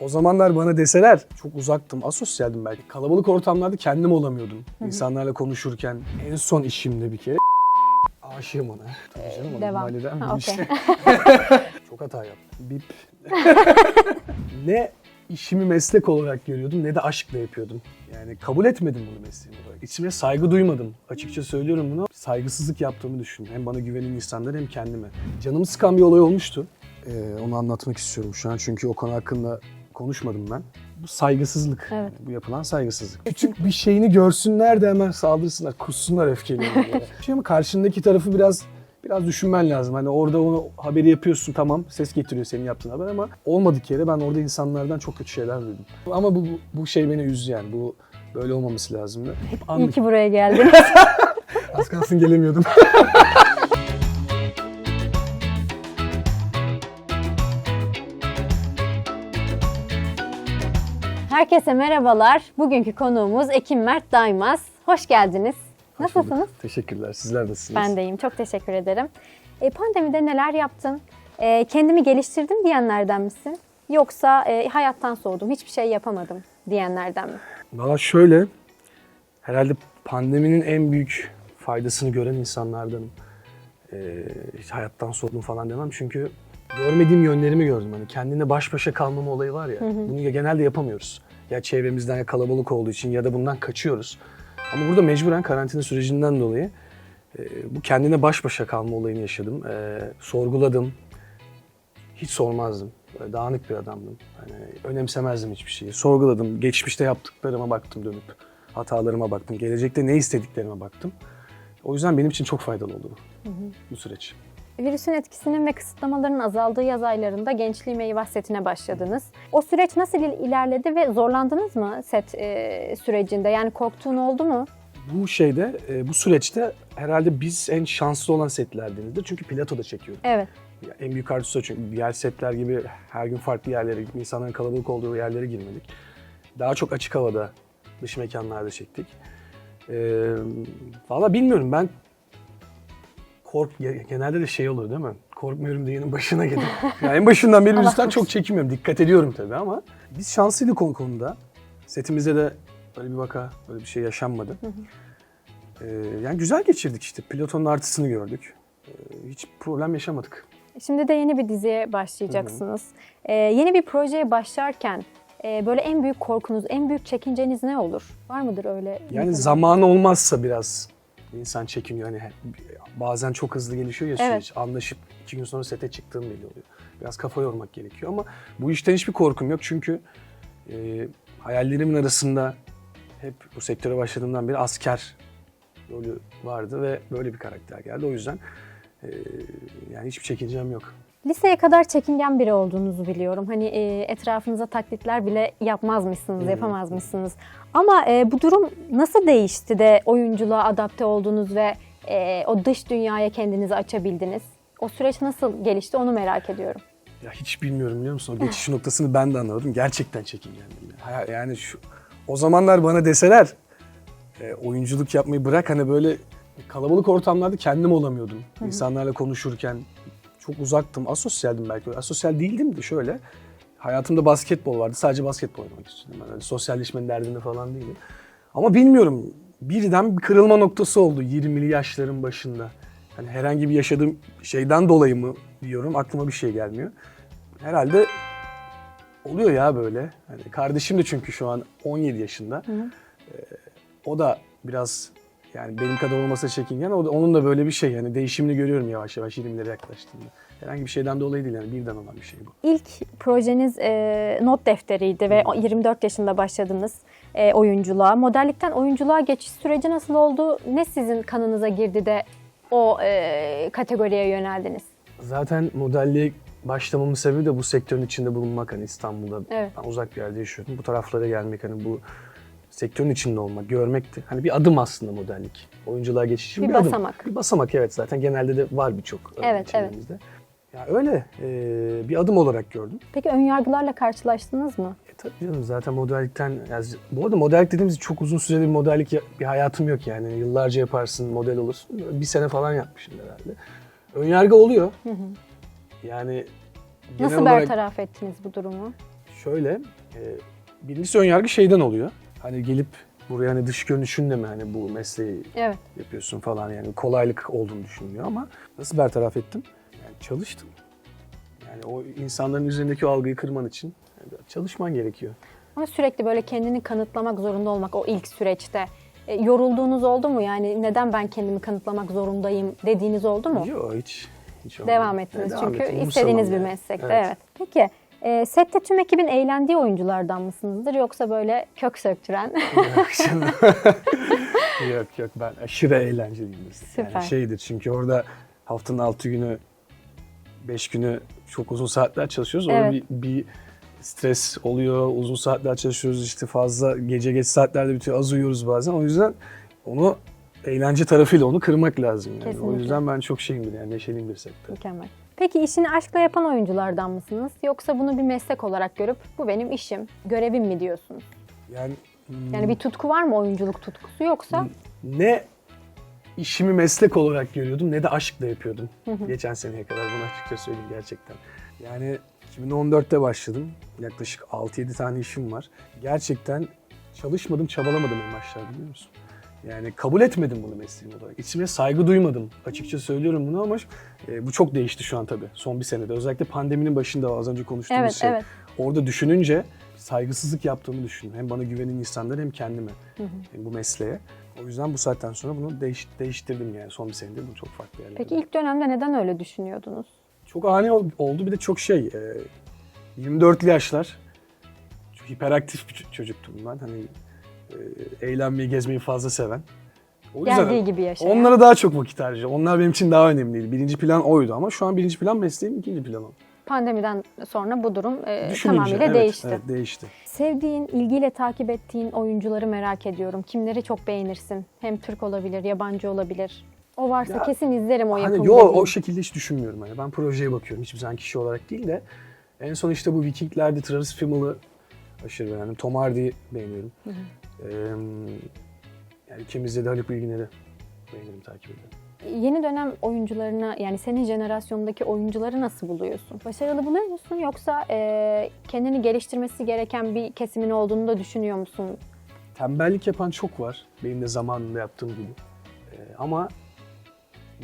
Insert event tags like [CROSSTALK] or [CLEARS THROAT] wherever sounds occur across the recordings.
O zamanlar bana deseler çok uzaktım, asosyaldim belki. Kalabalık ortamlarda kendim olamıyordum. İnsanlarla konuşurken en son işimde bir kere [LAUGHS] aşığım ona. Tabii canım onu devam. ihmal Ha, okey. işte. [LAUGHS] çok hata yaptım. Bip. [LAUGHS] ne işimi meslek olarak görüyordum ne de aşkla yapıyordum. Yani kabul etmedim bunu mesleğim olarak. İçime saygı duymadım. Açıkça söylüyorum bunu. Saygısızlık yaptığımı düşündüm. Hem bana güvenen insanlar hem kendime. Canımı sıkan bir olay olmuştu. Ee, onu anlatmak istiyorum şu an çünkü o konu hakkında konuşmadım ben. Bu saygısızlık. Evet. Bu yapılan saygısızlık. Küçük bir şeyini görsünler de hemen saldırsınlar, kussunlar [LAUGHS] böyle. şey ama karşındaki tarafı biraz biraz düşünmen lazım. Hani orada onu haberi yapıyorsun tamam ses getiriyor senin yaptığın haber ama olmadık yere ben orada insanlardan çok kötü şeyler duydum. Ama bu, bu, şey beni üzdü yani. Bu böyle olmaması lazımdı. Hep İyi anlık. ki buraya geldin. [LAUGHS] Az kalsın gelemiyordum. [LAUGHS] Herkese merhabalar. Bugünkü konuğumuz Ekim Mert Daymaz. Hoş geldiniz. Nasılsınız? Teşekkürler. Sizler nasılsınız? Ben deyim. Çok teşekkür ederim. E, pandemide neler yaptın? E, kendimi geliştirdim diyenlerden misin? Yoksa e, hayattan soğudum, hiçbir şey yapamadım diyenlerden mi? Valla şöyle, herhalde pandeminin en büyük faydasını gören insanlardanım. Ee, hiç hayattan soğudum falan demem çünkü görmediğim yönlerimi gördüm. Hani kendine baş başa kalmama olayı var ya, bunu ya genelde yapamıyoruz. Ya çevremizden ya kalabalık olduğu için ya da bundan kaçıyoruz. Ama burada mecburen karantina sürecinden dolayı e, bu kendine baş başa kalma olayını yaşadım. E, sorguladım. Hiç sormazdım. Böyle dağınık bir adamdım. Hani önemsemezdim hiçbir şeyi. Sorguladım. Geçmişte yaptıklarıma baktım dönüp. Hatalarıma baktım. Gelecekte ne istediklerime baktım. O yüzden benim için çok faydalı oldu bu, bu süreç. Virüsün etkisinin ve kısıtlamaların azaldığı yaz aylarında Gençliğim Eyvah setine başladınız. O süreç nasıl il- ilerledi ve zorlandınız mı set e, sürecinde? Yani korktuğun oldu mu? Bu şeyde, e, bu süreçte herhalde biz en şanslı olan setlerdenizdir. Çünkü platoda çekiyoruz. Evet. Ya en büyük artısı çünkü diğer setler gibi her gün farklı yerlere insanların kalabalık olduğu yerlere girmedik. Daha çok açık havada, dış mekanlarda çektik. Ee, Valla bilmiyorum ben kork genelde de şey olur değil mi? Korkmuyorum diyenin başına gelir. [LAUGHS] yani en başından beri korusun. çok çekinmiyorum. Dikkat ediyorum tabii ama biz şanslıydık o konuda. Setimizde de böyle bir vaka, böyle bir şey yaşanmadı. Ee, yani güzel geçirdik işte. Pilotonun artısını gördük. Ee, hiç problem yaşamadık. Şimdi de yeni bir diziye başlayacaksınız. Ee, yeni bir projeye başlarken e, böyle en büyük korkunuz, en büyük çekinceniz ne olur? Var mıdır öyle? Yani zamanı olmazsa biraz insan çekiniyor. Hani bazen çok hızlı gelişiyor ya Evet. süreç. Anlaşıp iki gün sonra sete çıktığım belli oluyor. Biraz kafa yormak gerekiyor ama bu işten hiçbir korkum yok. Çünkü e, hayallerimin arasında hep bu sektöre başladığımdan beri asker rolü vardı ve böyle bir karakter geldi. O yüzden e, yani hiçbir çekincem yok. Liseye kadar çekingen biri olduğunuzu biliyorum. Hani e, etrafınıza taklitler bile yapmazmışsınız, yapamazmışsınız. Ama e, bu durum nasıl değişti de oyunculuğa adapte oldunuz ve e, o dış dünyaya kendinizi açabildiniz? O süreç nasıl gelişti onu merak ediyorum. Ya hiç bilmiyorum biliyor musun? O geçiş noktasını ben de anlamadım. Gerçekten çekingendim. Ya. Yani şu o zamanlar bana deseler e, oyunculuk yapmayı bırak hani böyle kalabalık ortamlarda kendim olamıyordum. İnsanlarla konuşurken çok uzaktım. Asosyaldim belki. Asosyal değildim de şöyle. Hayatımda basketbol vardı. Sadece basketbol oynamak istiyordum. Öyle sosyalleşmenin derdinde falan değilim. Ama bilmiyorum. Birden bir kırılma noktası oldu 20'li yaşların başında. Hani herhangi bir yaşadığım şeyden dolayı mı diyorum. Aklıma bir şey gelmiyor. Herhalde oluyor ya böyle. Hani kardeşim de çünkü şu an 17 yaşında. Ee, o da biraz yani benim kadar olmasa çekingen. O da, onun da böyle bir şey yani değişimini görüyorum yavaş yavaş 20'lere yaklaştığında. Herhangi bir şeyden dolayı değil yani birden olan bir şey bu. İlk projeniz e, not defteriydi ve o 24 yaşında başladınız e, oyunculuğa. Modellikten oyunculuğa geçiş süreci nasıl oldu? Ne sizin kanınıza girdi de o e, kategoriye yöneldiniz? Zaten modelliğe başlamamın sebebi de bu sektörün içinde bulunmak hani İstanbul'da. Evet. Ben uzak bir yerde yaşıyordum. Bu taraflara gelmek hani bu sektörün içinde olmak, görmekti. Hani bir adım aslında modellik. Oyunculuğa geçiş için Bir bir, adım. basamak. Bir basamak evet zaten genelde de var birçok Evet, evet. Ya öyle e, bir adım olarak gördüm. Peki önyargılarla karşılaştınız mı? E tabii canım zaten modellikten, yani bu arada modellik dediğimiz çok uzun süreli bir modellik bir hayatım yok yani. Yıllarca yaparsın, model olursun. Bir sene falan yapmışım herhalde. Önyargı oluyor. Yani genel Nasıl olarak bertaraf ettiniz bu durumu? Şöyle, e, birincisi önyargı şeyden oluyor. Hani gelip buraya hani dış görünüşünle mi hani bu mesleği Evet. yapıyorsun falan yani kolaylık olduğunu düşünülüyor ama nasıl bertaraf ettim? Yani çalıştım. Yani o insanların üzerindeki o algıyı kırman için çalışman gerekiyor. Ama sürekli böyle kendini kanıtlamak zorunda olmak o ilk süreçte. E, yorulduğunuz oldu mu? Yani neden ben kendimi kanıtlamak zorundayım dediğiniz oldu mu? Yok hiç. hiç olmadı. Devam ettiniz Yani devam çünkü ettim, istediğiniz bir yani. meslekte. Evet. Peki e, sette tüm ekibin eğlendiği oyunculardan mısınızdır yoksa böyle kök söktüren? [LAUGHS] Yok yok ben aşırı eğlenceliyimdir. Süper. Yani şeydir çünkü orada haftanın altı günü, beş günü çok uzun saatler çalışıyoruz. Orada Evet. bir, bir stres oluyor, uzun saatler çalışıyoruz işte fazla gece geç saatlerde bitiyor, az uyuyoruz bazen. O yüzden onu eğlence tarafıyla onu kırmak lazım yani. O yüzden ben çok şeyimdir yani neşeliyim bir sektör. Mükemmel. Peki işini aşkla yapan oyunculardan mısınız? Yoksa bunu bir meslek olarak görüp bu benim işim, görevim mi diyorsunuz? Yani, Yani bir tutku var mı oyunculuk tutkusu yoksa? ne işimi meslek olarak görüyordum ne de aşkla yapıyordum. Geçen seneye kadar bunu açıkça söyleyeyim gerçekten. Yani 2014'te başladım. Yaklaşık 6-7 tane işim var. Gerçekten çalışmadım, çabalamadım en başlarda biliyor musun? Yani kabul etmedim bunu mesleğim olarak. İçime saygı duymadım. Açıkça söylüyorum bunu ama e, bu çok değişti şu an tabii son bir senede. Özellikle pandeminin başında az önce konuştuğumuz Evet, şey. evet. Orada düşününce saygısızlık yaptığımı düşündüm. Hem bana güvenen insanlar hem kendime. Hem bu mesleğe. O yüzden bu saatten sonra bunu değiş, değiştirdim yani son bir senedir bu çok farklı yerlerde. Peki ilk dönemde neden öyle düşünüyordunuz? Çok ani ol- oldu bir de çok şey. E, 24'lü yaşlar. Çok hiperaktif bir çocuktum ben. Hani eğlenmeyi, gezmeyi fazla seven. O Geldiği gibi yaşayan. Onlara daha çok vakit harcayacağım. Onlar benim için daha önemliydi. Birinci plan oydu ama şu an birinci plan mesleğim, ikinci plan o. Pandemiden sonra bu durum e, Düşününce, tamamıyla evet, değişti. Evet, değişti. Sevdiğin, ilgiyle takip ettiğin oyuncuları merak ediyorum. Kimleri çok beğenirsin? Hem Türk olabilir, yabancı olabilir. O varsa Ya, kesin izlerim o yapımı Hani yo dediğin. o şekilde hiç düşünmüyorum. Hani ben projeye bakıyorum. Hiçbir zaman kişi olarak değil de en son işte bu Vikingler'de Travis Fimmell'ı aşırı beğendim. Tom Hardy'yi beğeniyorum. Ee, yani ülkemizde de Haluk Bilginer'i beğenirim, takip ederim. Yeni dönem oyuncularına yani senin jenerasyondaki oyuncuları nasıl buluyorsun? Başarılı buluyor musun yoksa e, kendini geliştirmesi gereken bir kesimin olduğunu da düşünüyor musun? Tembellik yapan çok var. Benim de zamanında yaptığım gibi. Ee, ama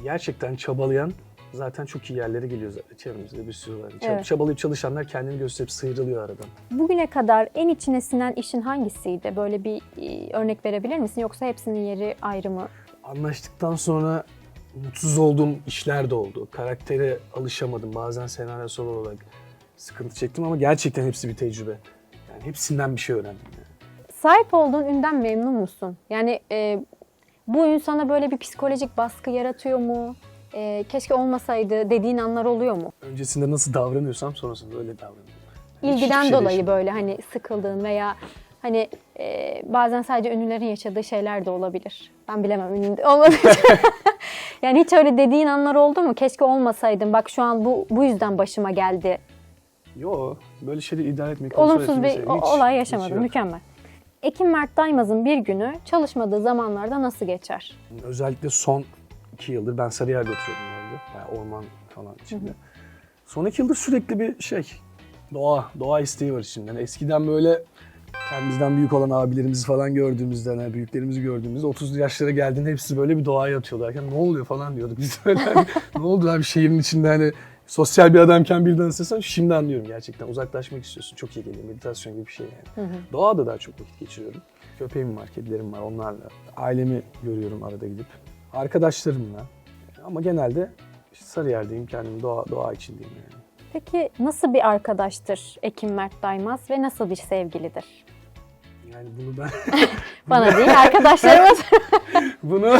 gerçekten çabalayan zaten çok iyi yerlere geliyor zaten. Çevremizde bir sürü var. Evet. Çabalayıp çalışanlar kendini gösterip sıyrılıyor aradan. Bugüne kadar en içine sinen işin hangisiydi? Böyle bir e, örnek verebilir misin? Yoksa hepsinin yeri ayrı mı? Anlaştıktan sonra mutsuz olduğum işler de oldu. Karaktere alışamadım. Bazen senaryosal olarak sıkıntı çektim ama gerçekten hepsi bir tecrübe. Yani hepsinden bir şey öğrendim. Yani. Sahip olduğun ünden memnun musun? Yani e, bu insana böyle bir psikolojik baskı yaratıyor mu? E, keşke olmasaydı dediğin anlar oluyor mu? Öncesinde nasıl davranıyorsam sonrasında öyle davranıyorum. Hiçbir İlgiden şey dolayı böyle hani sıkıldığın veya hani e, bazen sadece ünlülerin yaşadığı şeyler de olabilir. Ben bilemem ünlü olmadığı [LAUGHS] yani hiç öyle dediğin anlar oldu mu? Keşke olmasaydım. Bak şu an bu bu yüzden başıma geldi. Yo, böyle şeyleri idare kontrol Olumsuz bir Hiç- olay yaşamadım. Mükemmel. Ekim Mert Daymaz'ın bir günü çalışmadığı zamanlarda nasıl geçer? Özellikle son iki yıldır ben Sarıyer'de oturuyordum orada. Yani orman falan içinde. Son iki yıldır sürekli bir şey, doğa, doğa isteği var içimde. Yani eskiden böyle kendimizden büyük olan abilerimizi falan gördüğümüzde, hani büyüklerimizi gördüğümüzde 30 yaşlara geldiğinde hepsi böyle bir doğaya atıyorlar. Yani ne oluyor falan diyorduk biz böyle. hani, [LAUGHS] ne oldu abi şehrin içinde hani sosyal bir adamken birden istesen şimdi anlıyorum gerçekten. Uzaklaşmak istiyorsun. Çok iyi geliyor. Meditasyon gibi bir şey yani. Doğada daha çok vakit geçiriyorum. Köpeğim var, kedilerim var onlarla. Ailemi görüyorum arada gidip. Arkadaşlarımla. Ama genelde işte Sarıyer'deyim kendim doğa, doğa içindeyim yani. Peki nasıl bir arkadaştır Ekim Mert Daymaz ve nasıl bir sevgilidir? Yani bunu ben [LAUGHS] Bana değil arkadaşlarıma [LAUGHS] bunu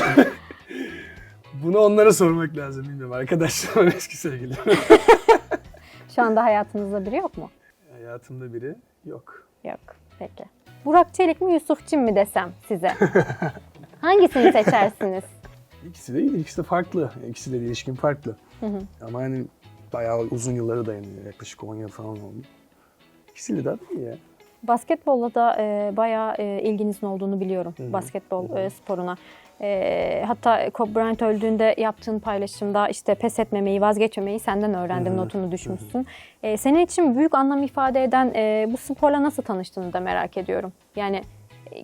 bunu onlara sormak lazım bilmiyorum. Arkadaşlarım [LAUGHS] eski sevgilim. Şu anda hayatınızda biri yok mu? Hayatımda biri yok. Yok. Peki. Burak Çelik mi Yusuf Çin mi desem size? Hangisini seçersiniz? İkisi de iyi, ikisi de farklı. İkisi de ilişkin farklı. Ama hani bayağı uzun yıllara dayanıyor. Yaklaşık 10 yıl falan oldu. İkisiyle de iyi ya. Basketbolla da e, bayağı e, ilginizin olduğunu biliyorum. Basketbol e, sporuna. E, hatta Kobe Bryant öldüğünde yaptığın paylaşımda işte pes etmemeyi, vazgeçmemeyi senden öğrendim notunu düşmüşsün. E, senin için büyük anlam ifade eden e, bu sporla nasıl tanıştığını da merak ediyorum. Yani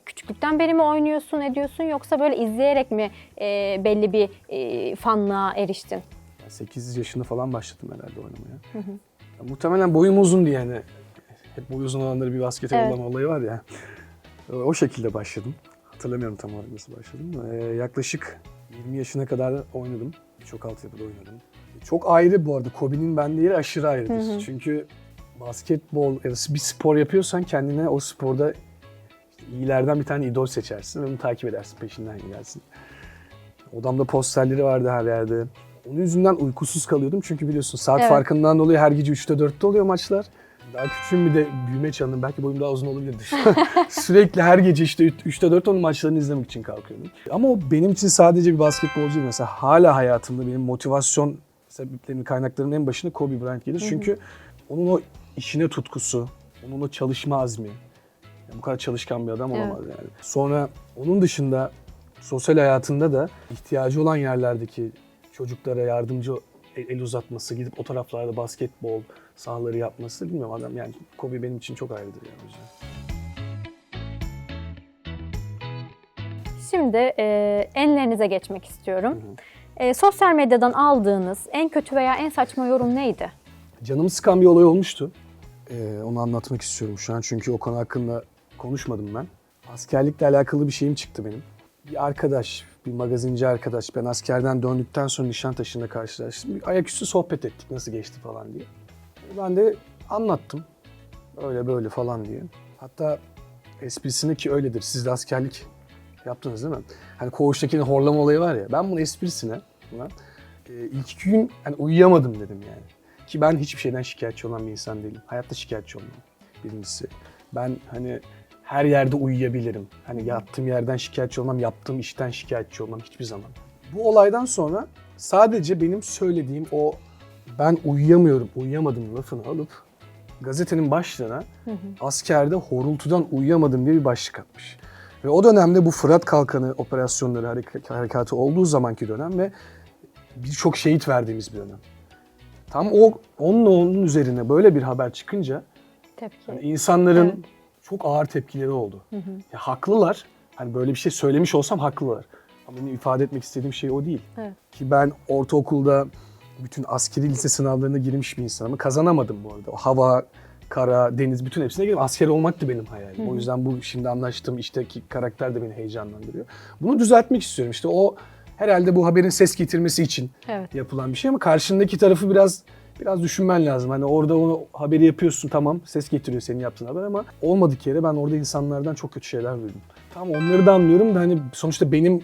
küçüklükten beri mi oynuyorsun, ediyorsun yoksa böyle izleyerek mi e, belli bir e, fanlığa eriştin? 8 yaşında falan başladım herhalde oynamaya. Ya, muhtemelen boyum uzun diye yani. Hep boyu uzun olanları bir baskete Evet. yollama olayı var ya. O şekilde başladım. Hatırlamıyorum tam olarak nasıl başladım. Ee, yaklaşık 20 yaşına kadar oynadım. Çok altyapıda oynadım. Çok ayrı bu arada. Kobe'nin bende yeri aşırı ayrıdır. Çünkü basketbol ya da bir spor yapıyorsan kendine o sporda iyilerden bir tane idol seçersin ve onu takip edersin, peşinden gidersin. Odamda posterleri vardı her yerde. Onun yüzünden uykusuz kalıyordum çünkü biliyorsun saat Evet. farkından dolayı her gece 3'te 4'te oluyor maçlar. Daha küçüğüm bir de büyüme çağındayım. Belki boyum daha uzun olabilirdi. [LAUGHS] Sürekli her gece işte 3'te 4 onun maçlarını izlemek için kalkıyordum. Ama o benim için sadece bir basketbolcu değil. Mesela hala hayatımda benim motivasyon sebeplerimin, kaynaklarının en başına Kobe Bryant gelir. Çünkü onun o işine tutkusu, onun o çalışma azmi. Yani bu kadar çalışkan bir adam Evet. olamaz yani. Sonra onun dışında sosyal hayatında da ihtiyacı olan yerlerdeki çocuklara yardımcı el, uzatması, gidip o taraflarda basketbol sahaları yapması bilmiyorum adam yani Kobe benim için çok ayrıdır yani. Şimdi e, enlerinize geçmek istiyorum. E, sosyal medyadan aldığınız en kötü veya en saçma yorum neydi? Canımı sıkan bir olay olmuştu. Ee, onu anlatmak istiyorum şu an çünkü o konu hakkında konuşmadım ben. Askerlikle alakalı bir şeyim çıktı benim. Bir arkadaş, bir magazinci arkadaş, ben askerden döndükten sonra Nişantaşı'nda karşılaştım. Bir ayaküstü sohbet ettik nasıl geçti falan diye. Ben de anlattım. Öyle böyle falan diye. Hatta esprisine ki öyledir. Siz de askerlik yaptınız değil mi? Hani koğuştakinin horlama olayı var ya. Ben bunun esprisine buna, e, ilk iki gün hani uyuyamadım dedim yani. Ki ben hiçbir şeyden şikayetçi olan bir insan değilim. Hayatta şikayetçi olmam birincisi. Ben hani her yerde uyuyabilirim. Hani yattığım yerden şikayetçi olmam, yaptığım işten şikayetçi olmam hiçbir zaman. Bu olaydan sonra sadece benim söylediğim o ben uyuyamıyorum, uyuyamadım lafını alıp gazetenin başlığına askerde horultudan uyuyamadım diye bir başlık atmış. Ve o dönemde bu Fırat Kalkanı operasyonları harek- harekatı olduğu zamanki dönem ve birçok şehit verdiğimiz bir dönem. Tam o onunla onun üzerine böyle bir haber çıkınca Tepki. hani insanların Evet. Çok ağır tepkileri oldu. Ya haklılar. Hani böyle bir şey söylemiş olsam haklılar. Ama benim ifade etmek istediğim şey o değil. Evet. Ki ben ortaokulda bütün askeri lise sınavlarına girmiş bir insanım. Kazanamadım bu arada. O hava, kara, deniz bütün hepsine girdim. Asker olmak da benim hayalim. O yüzden bu şimdi anlaştığım işteki karakter de beni heyecanlandırıyor. Bunu düzeltmek istiyorum. İşte o herhalde bu haberin ses getirmesi için Evet. yapılan bir şey ama karşındaki tarafı biraz biraz düşünmen lazım. Hani orada onu haberi yapıyorsun tamam ses getiriyor senin yaptığın haber ama olmadık yere ben orada insanlardan çok kötü şeyler duydum. Tamam onları da anlıyorum da hani sonuçta benim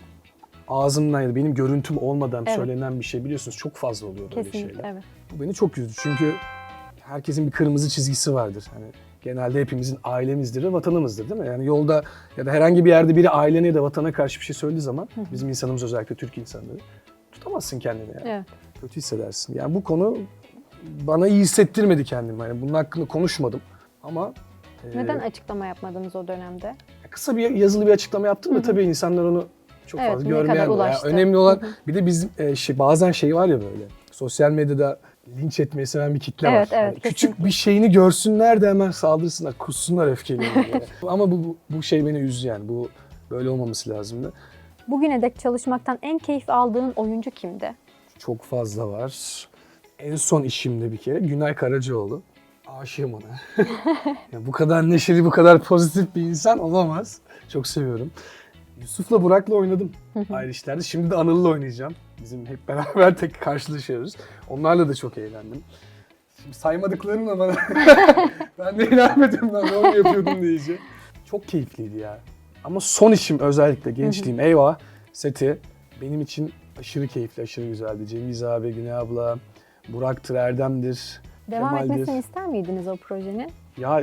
ağzımdan ya da benim görüntüm olmadan Evet. söylenen bir şey biliyorsunuz çok fazla oluyor böyle Kesinlikle şeyler. evet. Bu beni çok üzdü çünkü herkesin bir kırmızı çizgisi vardır. Hani genelde hepimizin ailemizdir ve vatanımızdır değil mi? Yani yolda ya da herhangi bir yerde biri ailene ya da vatana karşı bir şey söylediği zaman bizim insanımız özellikle Türk insanları tutamazsın kendini yani Evet. kötü hissedersin. Yani bu konu bana iyi hissettirmedi kendimi. Yani bunun hakkında konuşmadım ama e, Neden açıklama yapmadınız o dönemde? kısa bir yazılı bir açıklama yaptım da tabii insanlar onu çok Evet, fazla ne kadar görmeyen. Yani ulaştı. önemli olan bir de bizim e, şey, bazen şey var ya böyle sosyal medyada linç etmeyi seven bir kitle Evet, var. evet, Yani küçük kesinlikle. bir şeyini görsünler de hemen saldırsınlar, kussunlar öfkelerini. [LAUGHS] Ama bu, bu, bu şey beni üzdü yani. Bu böyle olmaması lazımdı. Bugüne dek çalışmaktan en keyif aldığın oyuncu kimdi? Çok fazla var. En son işimde bir kere Günay Karacaoğlu. Aşığım ona. [LAUGHS] Ya bu kadar neşeli, bu kadar pozitif bir insan olamaz. Çok seviyorum. Yusuf'la Burak'la oynadım ayrı işlerde. Şimdi de Anıl'la oynayacağım. Bizim hep beraber [LAUGHS] tek karşılaşıyoruz. Onlarla da çok eğlendim. Şimdi saymadıklarımla bana [LAUGHS] ben de inanmadım ben de onu yapıyordum diyece. Çok keyifliydi ya. Ama son işim özellikle gençliğim eyvah seti benim için aşırı keyifli, aşırı güzeldi. Cengiz abi, Güney abla, Burak'tır, Erdem'dir, Devam Kemal'dir. etmesini ister miydiniz o projenin? Ya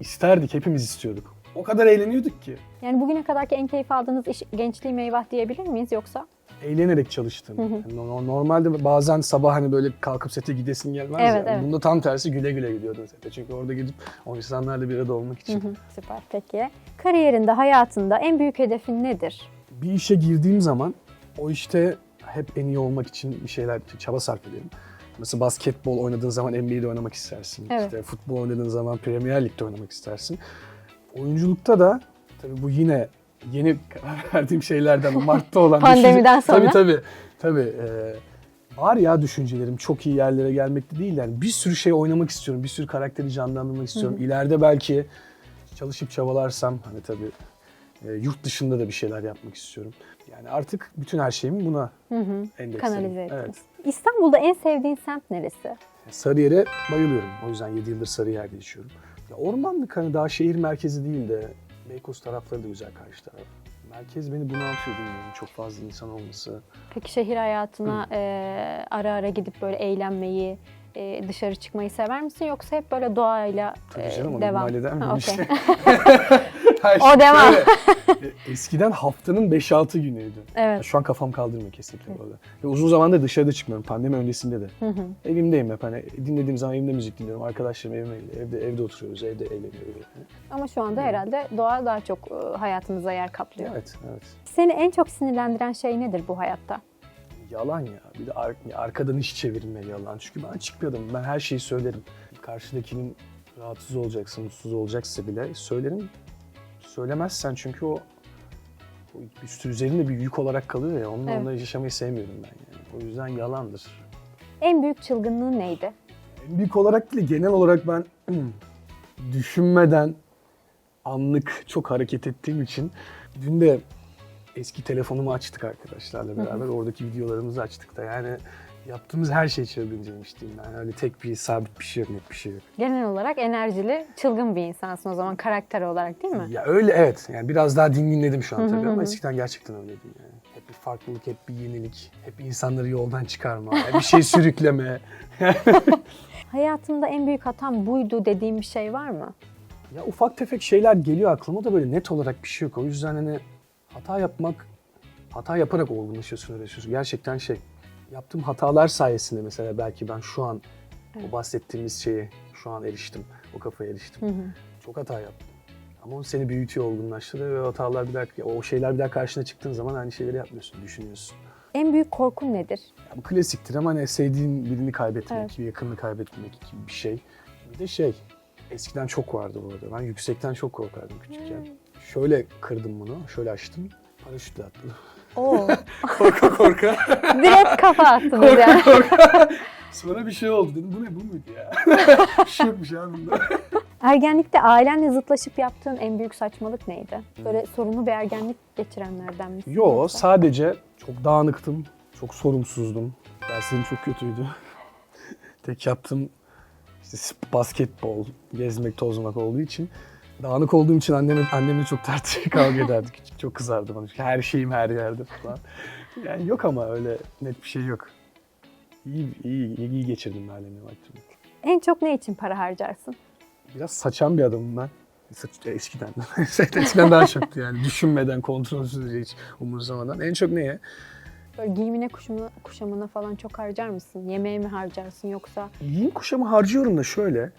isterdik, hepimiz istiyorduk. O kadar eğleniyorduk ki. Yani bugüne kadarki en keyif aldığınız iş gençliğim eyvah diyebilir miyiz yoksa? eğlenerek çalıştım. Yani no- normalde bazen sabah hani böyle kalkıp sete gidesin gelmez Evet, ya. evet. Bunda tam tersi güle güle gidiyordum sete. Çünkü orada gidip o insanlarla bir arada olmak için. Hı, Süper peki. Kariyerinde, hayatında en büyük hedefin nedir? bir işe girdiğim zaman o işte hep en iyi olmak için bir şeyler çaba sarf ederim. Mesela basketbol oynadığın zaman NBA'de oynamak istersin. Evet. İşte futbol oynadığın zaman Premier Lig'de oynamak istersin. Oyunculukta da tabii bu yine yeni karar [LAUGHS] verdiğim şeylerden Mart'ta olan [LAUGHS] Pandemiden düşünce- Tabii sonra. tabii. Tabii. e, var ya düşüncelerim çok iyi yerlere gelmekte değil yani. Bir sürü şey oynamak istiyorum. Bir sürü karakteri canlandırmak istiyorum. İleride belki çalışıp çabalarsam hani tabii e, yurt dışında da bir şeyler yapmak istiyorum. Yani artık bütün her şeyimi buna endeksledim. Kanalize ettiniz. Evet. İstanbul'da en sevdiğin semt neresi? Sarıyer'e bayılıyorum. O yüzden 7 yıldır Sarıyer'de yaşıyorum. Ya ormanlık hani daha şehir merkezi değil de Beykoz tarafları da güzel karşı taraf. Merkez beni bunaltıyor bilmiyorum. Çok fazla insan olması. Peki şehir hayatına e, ara ara gidip böyle eğlenmeyi, e, dışarı çıkmayı sever misin? Yoksa hep böyle doğayla Tabii e, canım devam? miyim Ha, işte? [LAUGHS] [LAUGHS] Hayır, O devam. şöyle, [LAUGHS] Eskiden haftanın 5-6 günüydü. Evet. Şu an kafam kaldırmıyor kesinlikle bu arada. Ve uzun zamandır dışarıda çıkmıyorum. Pandemi öncesinde de. Evimdeyim hep hani dinlediğim zaman evimde müzik dinliyorum. Arkadaşlarım evime. Evde, evde oturuyoruz. Evde eğleniyoruz. Yani. Ama şu anda herhalde doğa daha çok e, hayatımıza yer kaplıyor. Evet, evet. Seni en çok sinirlendiren şey nedir bu hayatta? Yalan ya. Bir de ar- arkadan iş çevirme yalan. Çünkü ben açık bir adamım. Ben her şeyi söylerim. Karşıdakinin rahatsız olacaksa, mutsuz olacaksa bile söylerim. Söylemezsen çünkü o, o üstü üzerinde bir yük olarak kalıyor ya. Onunla Evet. onunla yaşamayı sevmiyorum ben yani. O yüzden yalandır. En büyük çılgınlığın neydi? En büyük olarak değil, genel olarak ben [CLEARS THROAT] düşünmeden anlık çok hareket ettiğim için dün de eski telefonumu açtık arkadaşlarla beraber. Oradaki videolarımızı açtık da yani yaptığımız her şey çılgıncaymış diyeyim ben. Öyle tek bir sabit bir şey yok, net bir şey yok. Genel olarak enerjili, çılgın bir insansın o zaman karakter olarak değil mi? Ya öyle evet. Yani biraz daha dinginledim şu an tabii ama eskiden gerçekten öyleydim yani. Hep bir farklılık, hep bir yenilik, hep insanları yoldan çıkarma, bir şey [LAUGHS] sürükleme. [LAUGHS] Hayatımda en büyük hatam buydu dediğim bir şey var mı? Ya ufak tefek şeyler geliyor aklıma da böyle net olarak bir şey yok. O yüzden hani hata yapmak, hata yaparak olgunlaşıyorsun, öğreniyorsun. Gerçekten şey, yaptığım hatalar sayesinde mesela belki ben şu an o bahsettiğimiz şeye şu an eriştim, o kafaya eriştim. Çok hata yaptım. Ama o seni büyütüyor, olgunlaştırıyor ve hatalar bir daha, o şeyler bir daha karşına çıktığın zaman aynı şeyleri yapmıyorsun, düşünüyorsun. En büyük korkun nedir? Ya bu klasiktir ama hani sevdiğin birini kaybetmek, Evet. bir yakınını kaybetmek gibi bir şey. Bir de şey, eskiden çok vardı bu arada. Ben yüksekten çok korkardım küçükken. Şöyle kırdım bunu, şöyle açtım. Paraşütle atladım. [LAUGHS] Oo. [LAUGHS] korka korka. Direkt kafa attınız yani. [LAUGHS] Sonra bir şey oldu dedim. Bu ne bu muydu ya? [LAUGHS] şey yokmuş abi bunda. Ergenlikte ailenle zıtlaşıp yaptığın en büyük saçmalık neydi? Böyle sorunlu bir ergenlik geçirenlerden misin? Yo yoksa? sadece çok dağınıktım. Çok sorumsuzdum. Derslerim çok kötüydü. Tek yaptığım işte basketbol, gezmek, tozmak olduğu için dağınık olduğum için annemle, annemle çok tartışır [LAUGHS] kavga ederdik. Çok kızardı bana. Her şeyim her yerde falan. Yani yok ama öyle net bir şey yok. İyi, iyi, iyi, iyi geçirdim ailemle vaktimi. En çok ne için para harcarsın? Biraz saçan bir adamım ben. Saç, eskiden. [LAUGHS] eskiden daha çoktu yani. Düşünmeden, kontrolsüzce hiç umursamadan. En çok neye? Böyle giyimine, kuşamına, kuşamına falan çok harcar mısın? Yemeğe mi harcarsın yoksa? Giyim kuşamı harcıyorum da şöyle.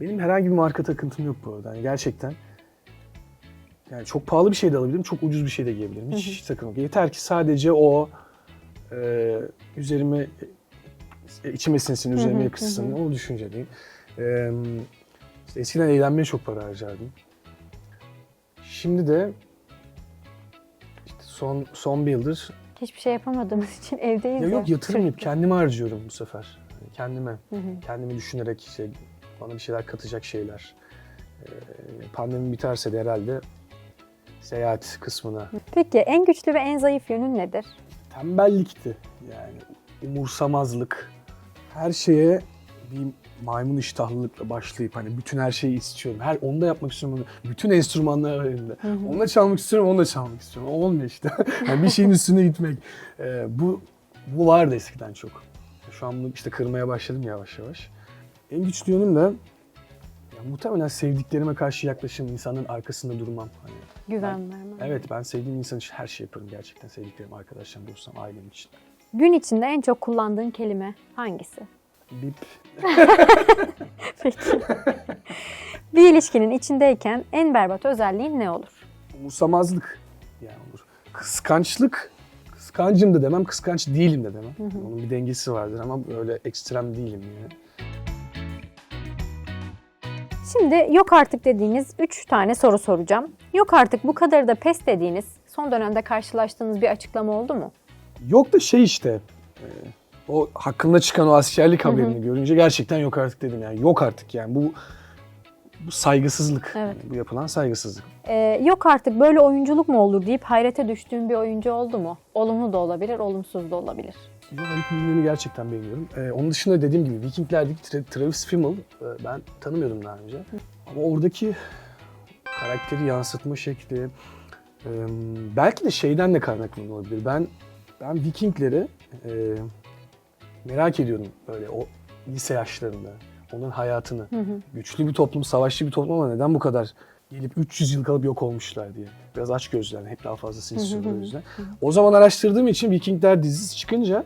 Benim herhangi bir marka takıntım yok bu arada. Yani gerçekten. Yani çok pahalı bir şey de alabilirim, çok ucuz bir şey de giyebilirim. Hiç, hiç takım yok. Yeter ki sadece o e, üzerime e, içime sinsin, üzerime yakışsın. O düşünceliyim. E, işte eskiden eğlenmeye çok para harcardım. Şimdi de işte son son bir yıldır Hiçbir şey yapamadığımız için evdeyiz ya yok yatırım yap. sürekli. Kendime harcıyorum bu sefer. Yani kendime. Kendimi düşünerek işte bana bir şeyler katacak şeyler. Ee, pandemi biterse de herhalde seyahat kısmına. Peki en güçlü ve en zayıf yönün nedir? Tembellikti yani. Umursamazlık. Her şeye bir maymun iştahlılıkla başlayıp hani bütün her şeyi istiyorum. Her onu da yapmak istiyorum. Bütün enstrümanlar elimde. Onu da çalmak istiyorum, onu da çalmak istiyorum. O olmuyor işte. [LAUGHS] yani bir şeyin üstüne gitmek. Ee, bu bu vardı eskiden çok. Şu an bunu işte kırmaya başladım yavaş yavaş. En güçlü yönüm de Ya muhtemelen sevdiklerime karşı yaklaşım, insanın arkasında durmam. Hani, Güven verme. evet ben sevdiğim insan için her şey yaparım gerçekten. Sevdiklerim, arkadaşlarım, dostum, ailem için. Gün içinde en çok kullandığın kelime hangisi? Bip. [LAUGHS] Peki. bir ilişkinin içindeyken en berbat özelliğin ne olur? Umursamazlık yani olur. Kıskançlık, kıskancım da demem, kıskanç değilim de demem. Onun bir dengesi vardır ama böyle ekstrem değilim yani. Şimdi yok artık dediğiniz 3 tane soru soracağım. Yok artık bu kadar da pes dediğiniz son dönemde karşılaştığınız bir açıklama oldu mu? Yok da şey işte, e, o hakkında çıkan o askerlik haberini görünce gerçekten yok artık dedim yani. Yok artık yani bu bu saygısızlık. Evet. Yani bu yapılan saygısızlık. Ee, yok artık böyle oyunculuk mu olur deyip hayrete düştüğün bir oyuncu oldu mu? Olumlu da olabilir, olumsuz da olabilir. Yo, Haluk Bilginer'i gerçekten beğeniyorum. Ee, onun dışında dediğim gibi Vikingler'deki Tra- Travis Fimmel e, ben tanımıyordum daha önce. Ama oradaki karakteri yansıtma şekli e, belki de şeyden de kaynaklı olabilir. Ben ben Vikingleri e, merak ediyordum böyle o lise yaşlarında. Onların hayatını. Güçlü bir toplum, savaşçı bir toplum ama neden bu kadar gelip 300 yıl kalıp yok olmuşlar diye. Biraz aç gözler, hep daha fazlasını istiyorlar o [LAUGHS] yüzden. O zaman araştırdığım için Vikingler dizisi çıkınca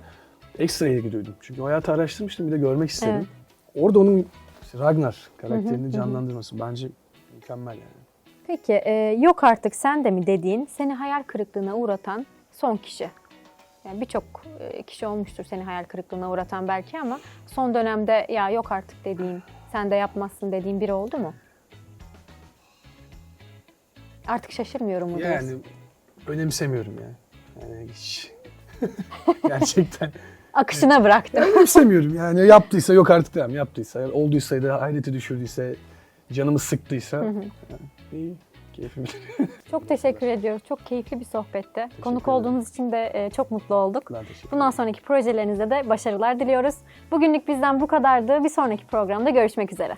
ekstra ilgi duydum. Çünkü o hayatı araştırmıştım bir de görmek istedim. Orada onun işte Ragnar karakterini canlandırması bence mükemmel yani. Peki e, yok artık sen de mi dediğin seni hayal kırıklığına uğratan son kişi? Yani birçok e, kişi olmuştur seni hayal kırıklığına uğratan belki ama son dönemde ya yok artık dediğin, sen de yapmazsın dediğin biri oldu mu? Artık şaşırmıyorum mu diyorsun? Yani önemsemiyorum ya. Yani hiç [LAUGHS] gerçekten Akışına bıraktım. önemsemiyorum yani yaptıysa yok artık demem yaptıysa olduysa da hayrete düşürdüyse canımı sıktıysa yani iyi keyfim. [LAUGHS] Çok teşekkür ediyoruz. Çok keyifli bir sohbetti. Konuk ederim. olduğunuz için de e, çok mutlu olduk. Teşekkür Bundan sonraki projelerinizde de başarılar diliyoruz. Bugünlük bizden bu kadardı. Bir sonraki programda görüşmek üzere.